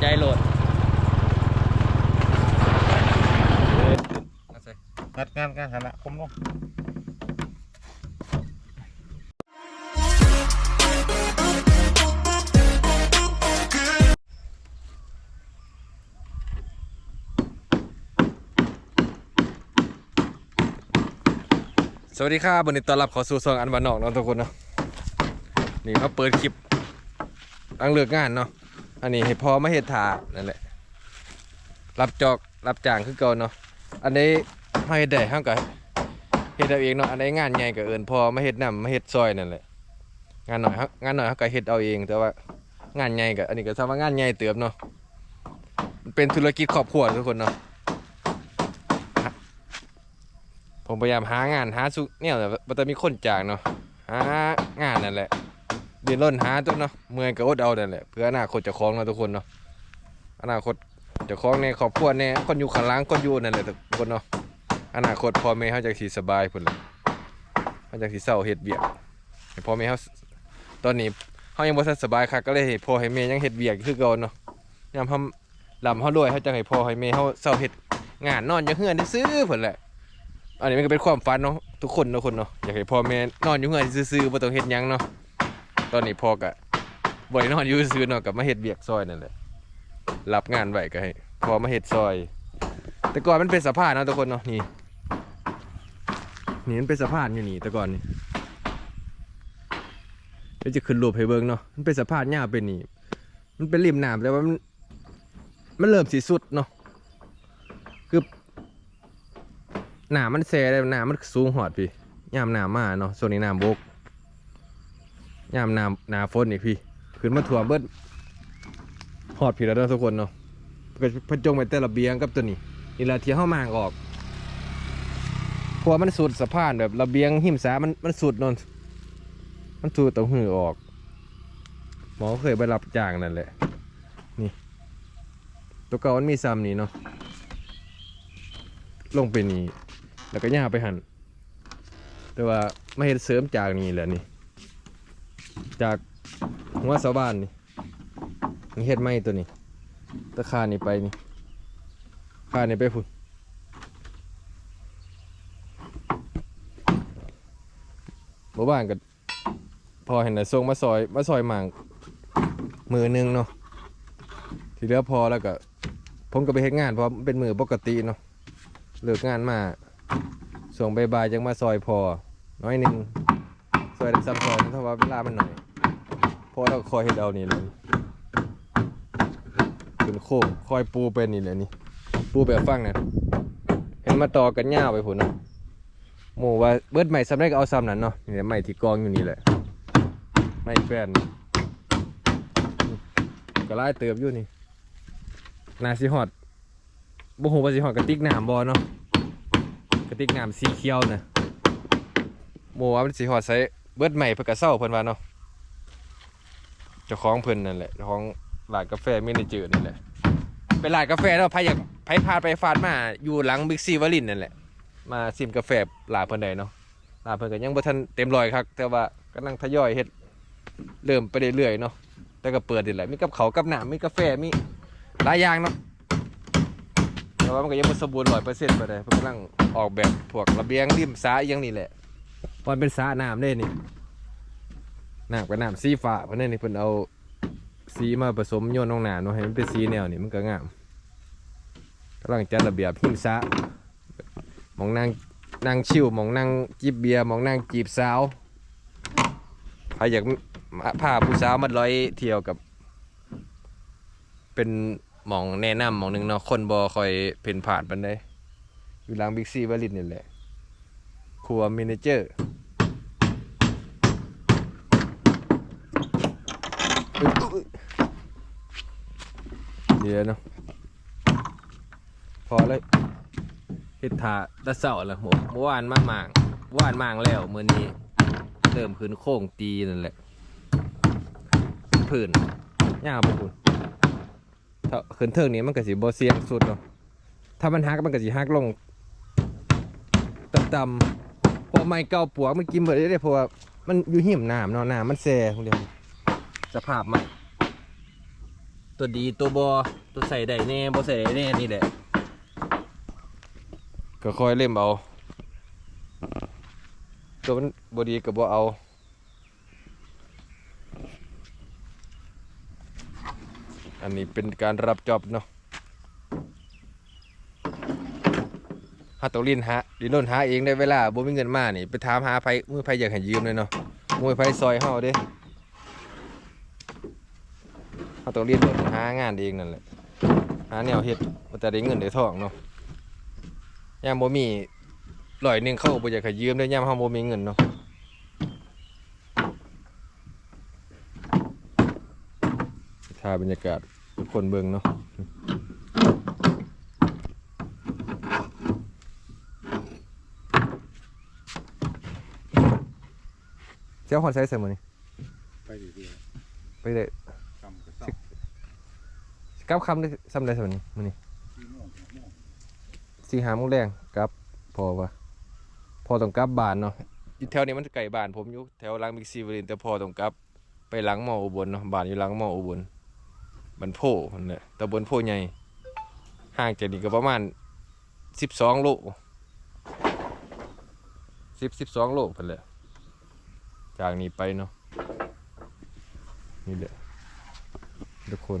ใจโหลดงัดงานกันหันละผมลงสวัสดีครับวันนี้ต้อนรับเข้าสู่ซองอันบานนอกเนาะทุกคนเนาะนี่มาเปิดคลิปตั้งเลือกงานเนาะ อันนี้ให้พอมาเฮ็ดถานั่นแหละ รับจอกรับจ้างคือเก่าเนาะ อันนี้มาเฮ็ดได้เฮาก็เฮ็ดเอาเองเนาะ อันไหนงานใหญ่ก็เอินพอมาเฮ็ดนํมาเฮ็ดซอยนั่นแหละ งานหน้อยฮางานหน้อยเฮาก็เฮ็ดเอาเอง แต่ว่างานใหญ่ก็อันนี้ก็ทำว่างานใหญ่เติบเนาะเป็นธุรกิจครอบครัวทุกคนเนาะผมพยายามหางานหาสุเนี่ยแหละมันจะมีคนจ้างเนาะหางานนั่นแหละ ดินร่นหาตัวเนาะเมื่อยก็อดเอานั่แหละเพื่ออนาคตจะคล้องเนาทุกคนเนาะอนาคตจะคล้องในครอบครัวในคนอยู่ข้างหล่างคนอยู่นั่นแหละทุกคนเนาะอนาคตพ่อแม่เขาจะสีสบายพุ่นเลยเขาจะสีเศร้าเฮ็ดเบียกพ่อแม่เขาตอนนี้เขายังบ่ทันสบายค่ะก็เลยให้พ่อให้แม่ยังเฮ็ดเบียกคือเก่าเนาะยามเขาลำเขารวยเขาจะให้พ่อให้แม่เขาเศร้าเฮ็ดงานนอนอยู่เฮือนซื้อๆพุ่นแหละ อันนี้มันก็เป็นความฝันเนาะทุกคนเนาะคนเนาะอยากให้พ่อแม่นอนอยู่เงินซื่อๆบ่ต้องเฮ็ดหยังเนาะ ตอนนี้พ่อก็บ่ได้นอนอยู่ซื่อๆเนาะกับมาเฮ็ดเวียกซอยนั่นแหละรับงานไว้ก็ให้พอมาเฮ็ดซอย แต่ก่อนมันเป็นสะพานนะทุกคนเนาะนี่นี่มันเป็นสะพานอยู่นี่แต่ก่อนนี่เดี๋ยวจะขึ้นรูปให้เบิ่งเนาะมันเป็นสะพานยาเป็นนี่มันเป็นริมน้ำแต่ว่ามันมันเริ่มสิสุดเนาะคือหนามันแซ่เลยหนามันสูงหอดพี่ยามหนามาเนาะส่วนนี้น้ำบก ยามนานาฝนนี่พี่ขึ้นมาถ่วมเบิดหอดพี่แล้วนะทุกคนเนาะก็พจงไปแต่ระเบียงกับตัวนี้นี่ละเที่ยเข้ามางออกเพราะวมันสุดสะพานแบบระเบียงหิมสามันมันสุดนนมันสุดตรงหือออก หมอเคยไปรับจ้างนั่นแหละ นี่ ตัวเก่ามันมีซ้ำนี่เนาะลงไปนี่ แล้วก็ย่าไปหันแต่ว่าไม่เห็นเสริมจากนี่แหละนี่ จากหัวเสาบ้านนี่นี่เฮ็ดไม้ตัวนี้ตะคานี่ไปนี่คานี่ไปพุ่นหมู่บ้านก็พอเห็นแต่ส่งมาซอยมาซอยหมางมือหนึงเนาะทีเหลือพอแล้วก็ผมก็ไปเฮ็ดงานเพราะเป็นมือปกติเนาะเลิกงานมาส่งใบบายยังมาซอยพอน้อยหนึ่ง ซอยได้ซ้ำซอยเพราะว่าเวลามันหน่อยเพราะเราคอยเฮ็ดเอานี่เลยขึ้นโค้งคอยปูเป็นนี่เลยนี่ ปูแบบฟังนะเห็นมาต่อกันย่าวไปผุนเนาะหมูว่าเบิดใหม่ซ้ำได้ก็เอาซ้ำนั้นเนาะนี่แหละใหม่ที่กองอยู่นี่แหละใหม่แฟนก็ไล่เติบอยู่นี่นาสิฮอดบ่ฮู้ว่าสิฮอดกระติกน้ำบ่เนาะกระติกน้ำสีเขียวนะโมว่ามันสีหอดใส่ เบิดใหม่เพื่อกระเซ้าเพิ่นว่าเนาะเจ้าของเพิ่นนั่นแหละเจ้าของร้านกาแฟมินิจืดนั่แหละเป็นร้านกาแฟเนาะใครอยากใครพาไปฟาดมาอยู่หลังบิ๊กซีวอลินนั่นแหละมาซิมกาแฟร้านเพิ่นได้เนาะร้านเพิ่นก็ยังบ่ทันเต็มร้อยครับแต่ว่ากำลังทยอยเฮ็ดเริ่มไปเรื่อยๆเนาะแต่ก็เปิดนี่แหละมีกับเขากับหน้ำมีกาแฟมีหลายอย่างเนาะแต่ว่ามันก็ยังไม่สมบูรณ์ร้อยเปอร์เซ็นต์ไปเลยเพิ่นกำลังออกแบบพวกระเบียงริมสาอหยังนี่แหละ มันเป็นสาน้ำเด้นี่น้ำกับน้ำสีฟ้าเพราะนั่นนี่เพิ่นเอาสีมาผสมโยนลงหนาเนาะให้มันเป็นสีแนวนี่มันก็งามกำลังจัดระเบียบหิมสาหมองนั่งนั่งชิวหมองนั่งจิบเบียร์หมองนั่งจีบสาวใครอยากมาพาผู้สาวมาร้อยเที่ยวกับ เป็นหมองแนะนำหมองหนึ่งเนาะคนบอคอยเพ่นผ่านปันได้อยู่หลังบิ๊กซีวลินนี่แหละครัวมินิเจอร์อุ๊ยอุ๊ย เดี๋ยวนะพอเลยเฮ็ดถาตะเสาละหมเมื่อวานมาหมางวานมางแล้วมื้อนี้เริ่มขึ้นโค้งตีนั่นแหละเป็นผื่นยาวไปคุณถ้าขึ้นเทิงนี้มันก็สิบ่เสียงสุดเนาะถ้ามันหักมันก็สิหักลงต่ำๆพราะไม้เก่าปวกมันกินเบิดเลยเพราะว่ามันอยู่หิมน้ำเนาะน้ำมันแซ่พวกเดียวสภาพมัน ตัวดีตัวบอตัวใส่ได้แน่บ่ใส่ได้แน่นี่แหละ ก็ค่อยเล่มเอา ตัวมันบดีก็บ่เอาอันนี้เป็นการรับจอบเนาะหาตัวลินหาลินโนนหาเองได้เวลาบ่มีเงินมานี่ ไปถามหาไผมือไผอยากให้ยืมเลยเนาะมือไผซอยเฮาเด้ เฮาต้องเรียนรู้หางานเองนั่นแหละหาแนวเฮ็ดว่าจะได้เงินได้ทองเนาะยามบ่มีร้อยหนึงเข้าบ่อยากให้ยืมได้ยามเฮาบ่มีเงินเนาะถ่ายบรรยากาศทุกคนเบิ่งเนาะเจ้าคนใช้เสมอนี่ไปดีดีไปได้กำกับเศร้า กลับคำได้ซ้ำได้สมอนี่มื้อนี้ที่ม่วงม่วงสี่หาโมงแรงกลับพอปะพอต้องกลับบ้านเนาะอยู่แถวนี้มันไกลบ้านผมอยู่แถวหลังบิ๊กซีวรินแต่พอต้องกลับไปหลังมออุบลเนาะบ้านอยู่หลังมออุบลบันโพนั่นแหละตำบลโพใหญ่ห่างจากนี่ก็ประมาณสิบสองโลสิบสิบสองโลพันแหละจากนี้ไปเนาะนี่แหละทุกคน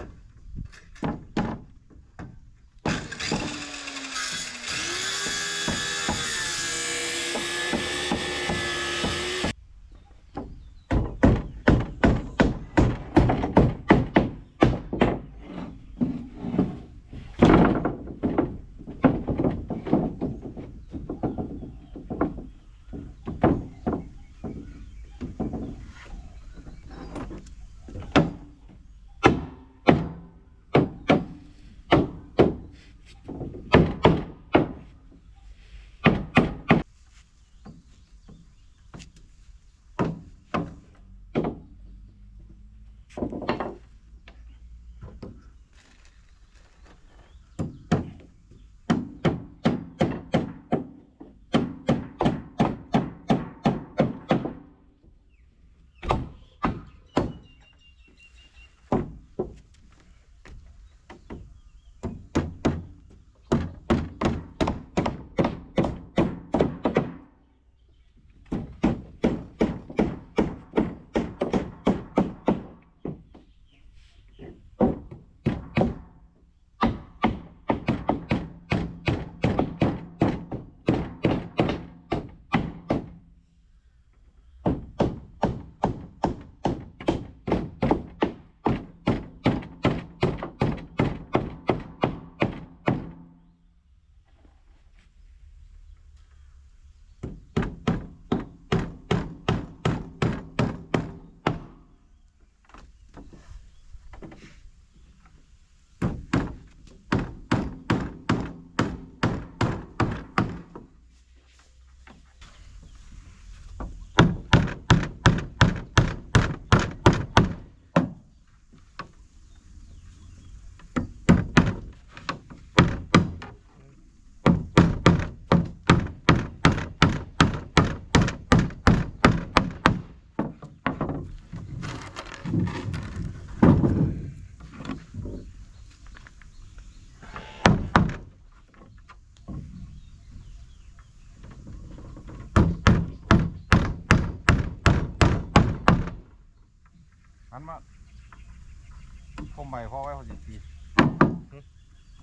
มใหม่พ่อไว้พอดีที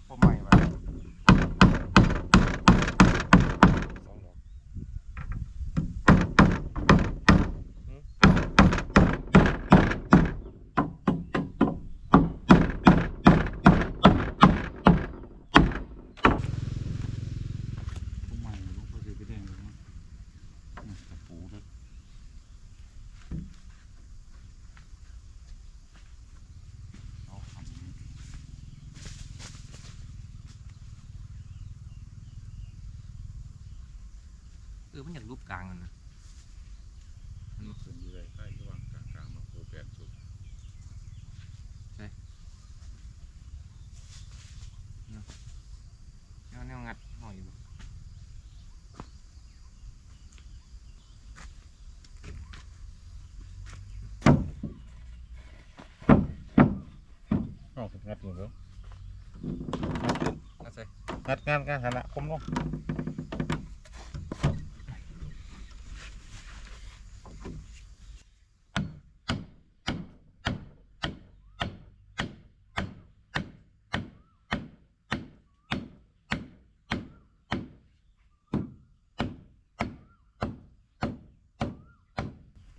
ผมใหม่ไป สองดอก ผมใหม่ลูกเขาจะไปแดงเลยมั้งนี่ตะปูเลยเอาคำนี้ เออมันอยากรูปกลางมันนะ มันขึ้นอยู่เลยใกล้ระหว่างกลางกลางมาโคแปดสุด แนวแนวงัดหอยบ่ งัดอยู่เด้อน่าใส่ งัดงานกันขนาดคมลง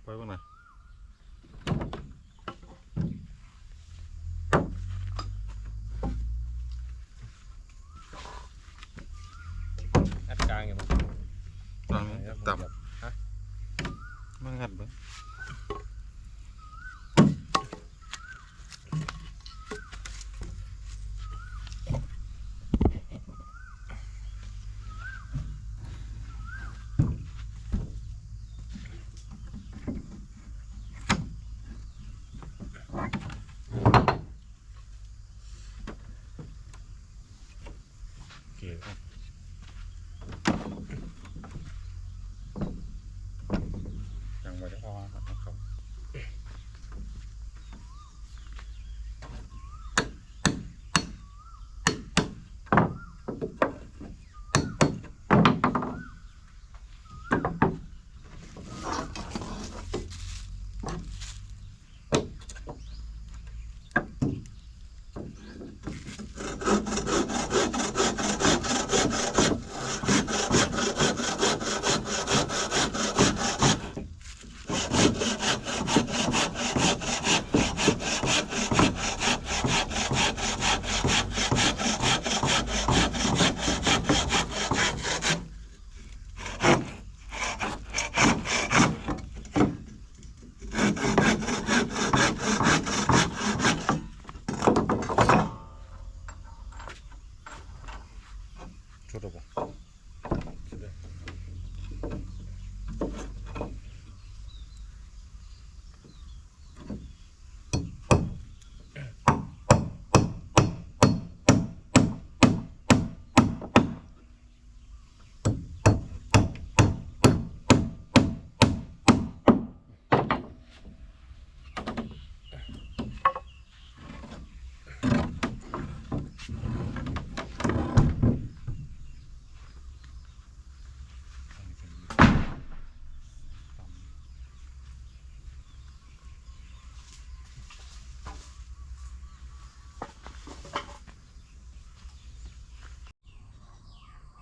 ไปบ้างนะ อัดกลางอยู่บ่ ตอนนี้ต่ำฮะมันงัดเบิ้ง ชุดห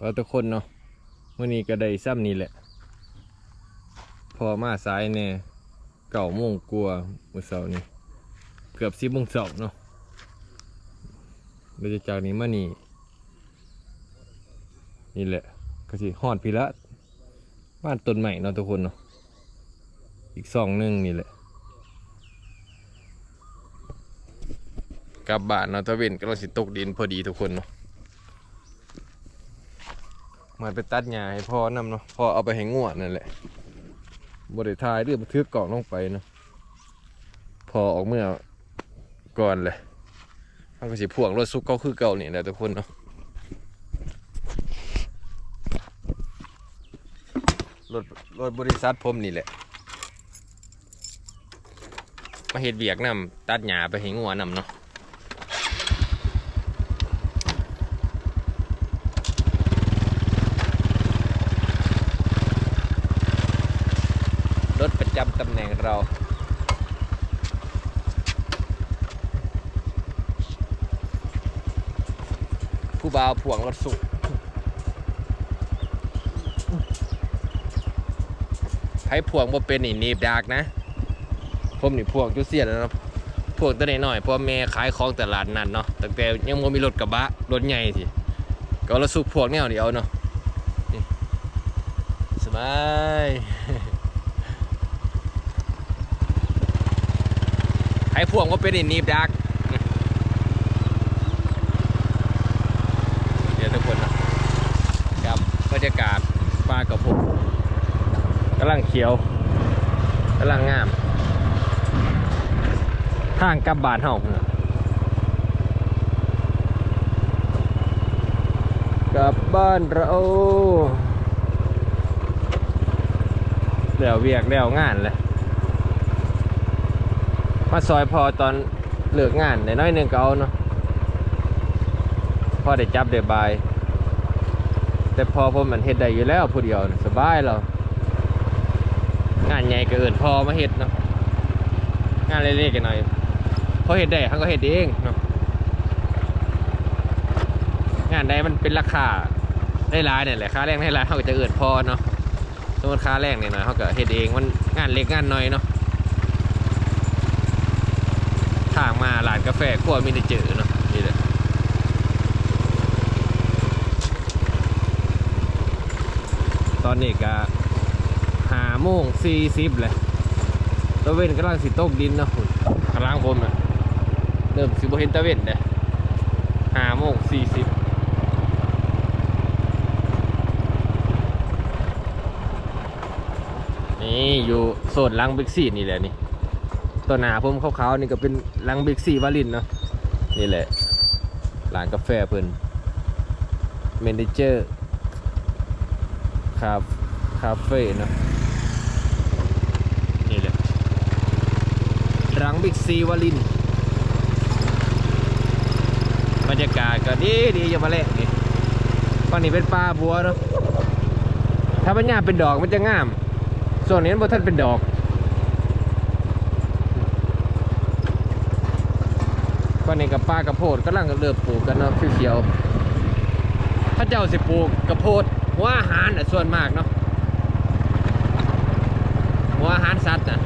เราทุกคนเนาะมื่อนี้ก็ได้ซ้ำนี่แหละ พอมาสายเนี่ยเก่าโมงกลัวมือเสานี่เกือบสิบโมงเสาเนาะเราจะจากนี้มานี่นี่แหละก็สิฮอดพีละบ้านต้นใหม่เนาะทุกคนเนาะอีกสองหนึ่งนี่แหละกลับบ้านเนาะตะเวนก็เราสิตกดินพอดีทุกคนเนาะ มาไปตัดหญ้าให้พ่อนำเนาะพ่อเอาไปให้งวดนั่นแหละบริทายเรื่องบันทึกกล่องลงไปเนาะพอออกเมื่อก่อนเลยมันก็สิพ่วงรถซุกเก่าคือเก่านี่แหละทุกคนเนาะรถรถบริษัทผมนี่แหละ มาเฮ็ดเวียกนำตัดหญ้าไปให้งัวนำเนาะ รถประ จำตำแหน่งเราผู้บ่าวพ่วงรถสุกให้พ่วงบ่เป็นนี่หนีบดากนะผมนี่พ่วงจุเสียแล้วนะพ่วงตัวหน่อยๆพราะแม่ขายของตลาดนั่นเนาะตั้งแต่ยังบ่มีรถกระบะรถใหญ่สิก็เอารถสุกพ่วงแนวเดียวเนาะสบาย ให้พวงก็เป็นอินนีบดักเดี๋ยวทุกคนนะครับ บรรยากาศปลากระพงกำลังเขียวกำลังงาม ทางกลับบ้านเฮาเนี่ยกลับบ้านเราแล้วเวียกแล้วงานเลย มาซอยพอตอนเลิกงานในน้อยหนึ่งก็เอาเนาะพอได้จับได้บาย แต่พอผมมันเฮ็ดได้อยู่แล้วผู้เดียวสบายแล้วงานใหญ่ก็เอิ้นพอมาเฮ็ดเนาะงานเล็กๆกันหน่อยพอเฮ็ดได้เขาก็เฮ็ดเองเนาะงานใดมันเป็นราคาได้หลายเนี่ยแหละค่าแรงได้หลายเขาก็จะเอิ้นพอเนาะสมมติค่าแรงเนี่ยหน่อยเขาก็เฮ็ดเองมันงานเล็กงานน้อยเนาะ ทางมาร้านกาแฟขั้วมินิเจอเนาะนี่แหละตอนนี้ก็หาโมงสี่สิบเลยตะเวนกำลังสิตกดินเนาะกำลังผมน่ะเริ่มสิบเห็นตะเวนเลยหาโมงสี่สิบนี่อยู่โซนหลังบิ๊กซีนี่แหละนี่ ตัวหนาผมขาวๆนี่ก็เป็นลังบิ๊กซีวาลินเนาะนี่แหละร้านกาแฟเพิ่นเมนเจอร์คาคาเฟ่เนอะนี่เลยรังบิ๊กซีวาลินบรรยากาศก็ดีดีอย่ามาแลกนี่ฝั่งนี้เป็นป่าบัวเนาะถ้ามันหญ้าเป็นดอกมันจะงาม ส่วนนี้มันบ่ท่านเป็นดอก ฝั่งนี้กับป้ากระโพดกำลังเริ่มปลูกกันเนาะเขียวๆถ้าเจ้าสิปลูกกระโพดหัวอาหารน่ะส่วนมากเนาะหัวอาหารสัตว์น่ะ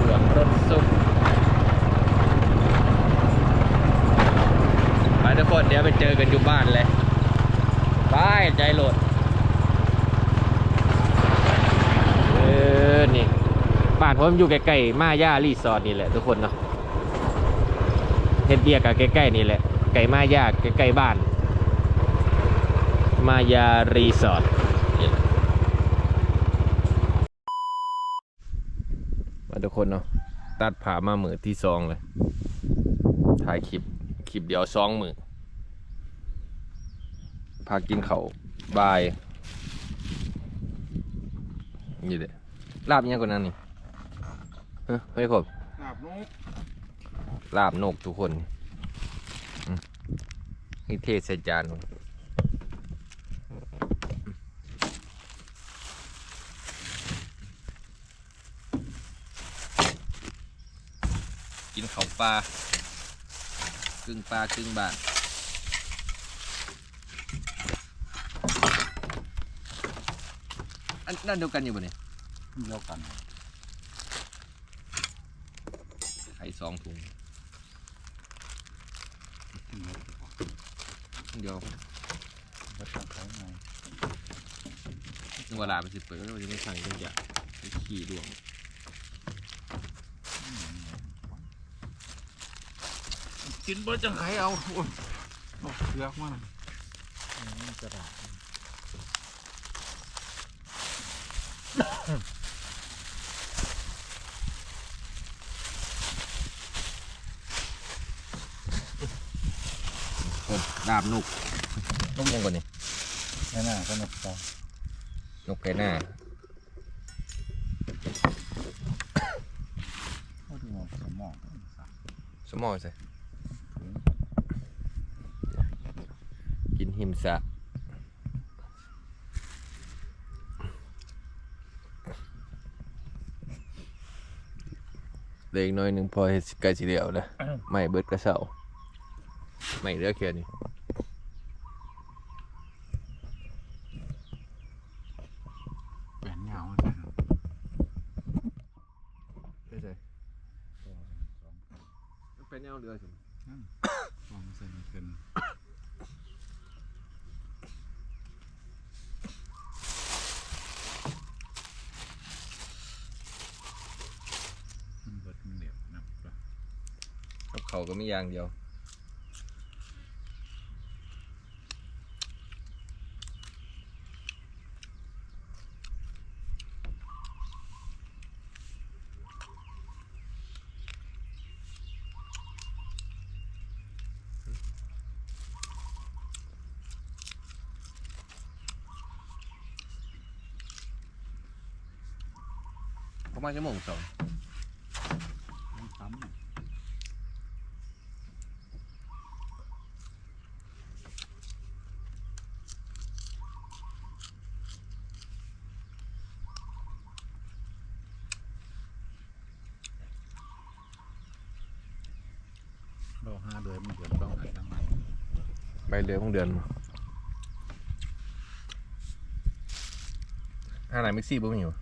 เหลืองรถซุปไปทุกคนเดี๋ยวไปเจอกันอยู่บ้านเลยไปใจโหลด เออ นี่ บ้านผมอยู่ใกล้ๆมาย่ารีสอร์ทนี่แหละทุกคนเนาะเฮ็ดเบียร์กับใกล้ๆนี่แหละไก่มาย่าใกล้ๆบ้าน มายารีสอร์ทนี่แหละมาทุกคนเนาะตัดผ่ามามือที่สองเลยถ่ายคลิปคลิปเดียวสองมือพากินเขาวบายนี่แหละลาบยังกว่านั้นนี่ ฮ้ยไม่ครบอาบนกลาบนกทุกคนอืมนี่เทใส่จานก่อนกินเขาวปลากึ่งปลากึ่งบานอันนั่นเดียวกันอยู่บ่เนี่ยเดียวกัน ไข่ สองถุงเดียววัดตั้งเขาไงนึกว่าลาไปสิเปิดแล้วมันจะไม่สั่งจังจะไปขี่ดวงกินเบิร์จังไคเอาโอ้ยโอ้ยเลือกมากกระดาษ ดาบนกนกยังก่อนนี่แน่น่าก็นกตานกไก่หน้าเขาดูมองสมองสมอใส่กินหิมสะเหล็กน้อยหนึ่งพอเฮ็ดสิไก่สีเหลียวนะไม่เบิดกระเสาไม่เหลือแค่นี้ อย่างเดียว không ai cái mồm sống ใบเรือของเดือนมาห้าไหนมิกซี่บ่มีอยู่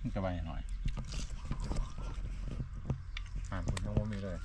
มันจะไปหน่อยำอ่านคุณยังว่ามีเลย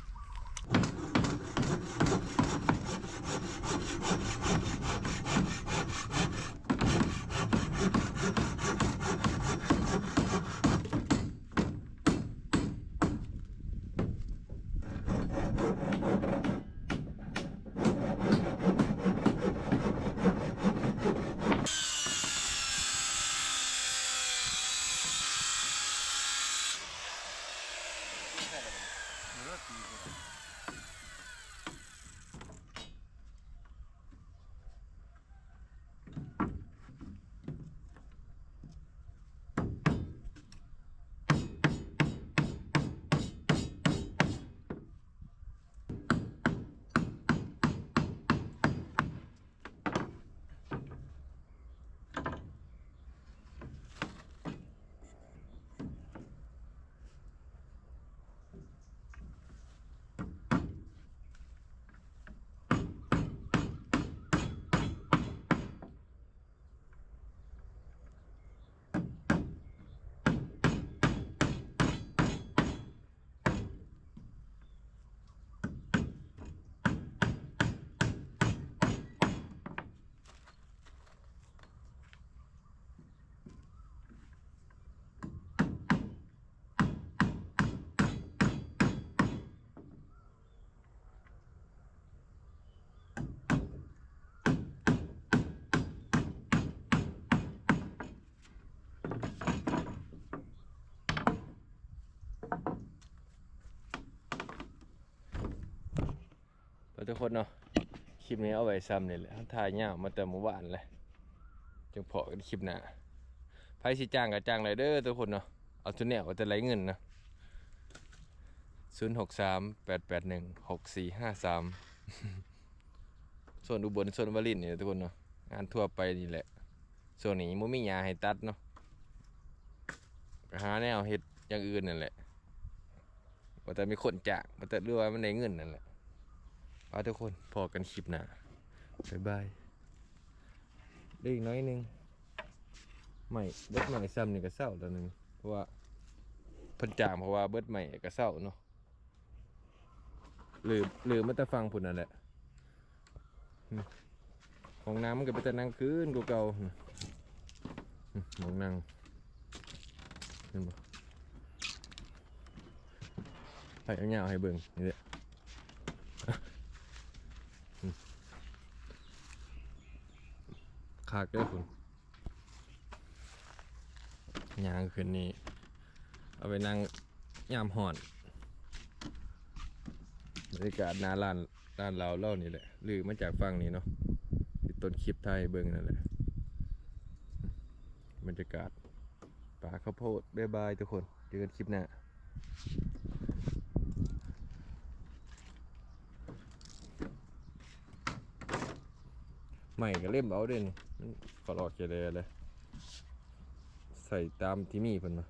แล้ว ทุกคนเนาะคลิปนี้เอาไว้ซ้ำนี่แหละถ่ายยาวมาแต่เมื่อวานเลยจึงพอกันคลิปหน้าไพ่สิจ้างกับจ้างไรเด้อทุกคนเนาะเอาทุนแนวเอาแต่ไรเงินนะศูนย์หกสามแปดแปดหนึ่งหกสี่ห้าสามส่วนอุบลส่วนวารินเนี่ยทุกคนเนาะงานทั่วไปนี่แหละ ส่วนนี้มันมีหยาให้ตัดเนาะปหาแนวเฮ็ดอย่างอื่นนั่นแหละว่าแต่มีคนจ้างว่าแต่เรื่องว่ามันได้เงินนั่นแหละ ไปทุกคนพอกันคลิปหน้าบ๊ายบายได้อีกน้อยนึงไม่เบิดใหม่ซ้ำนี่ก็เศร้าแล้วนึงเพราะว่าพิ่นจางเพราะว่าเบิดใหม่ก็เศร้าเนาะหรือหรือมันจะฟังผุนนั่นแหละห้องน้ำมันก็เป็นแต่นั่งคืนกูเก่าอืมองนั่งเห็นบ่ไปเอาเงาให้เบิ่งนี่แหละอืม ขากเด้อคุณยางคืนนี้ เอาไปนั่งยามห่อนบรรยากาศหน้าร้านร้านเราเล่านี่แหละหรือมาจากฝั่งนี้เนาะที่ต้นคลิปไทยเบิ่งนั่นแหละบรรยากาศป่าข้าวโพดบายบายทุกคนเจอกันคลิปหน้า ใหม่ก็เล่มเอาเด่นมันขอลอกเจเลยเลย ใส่ตามที่มีเพิ่นมา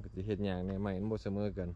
ก็จะเห็ดอย่างเนี่ยใหม่มันบ่เสมอกัน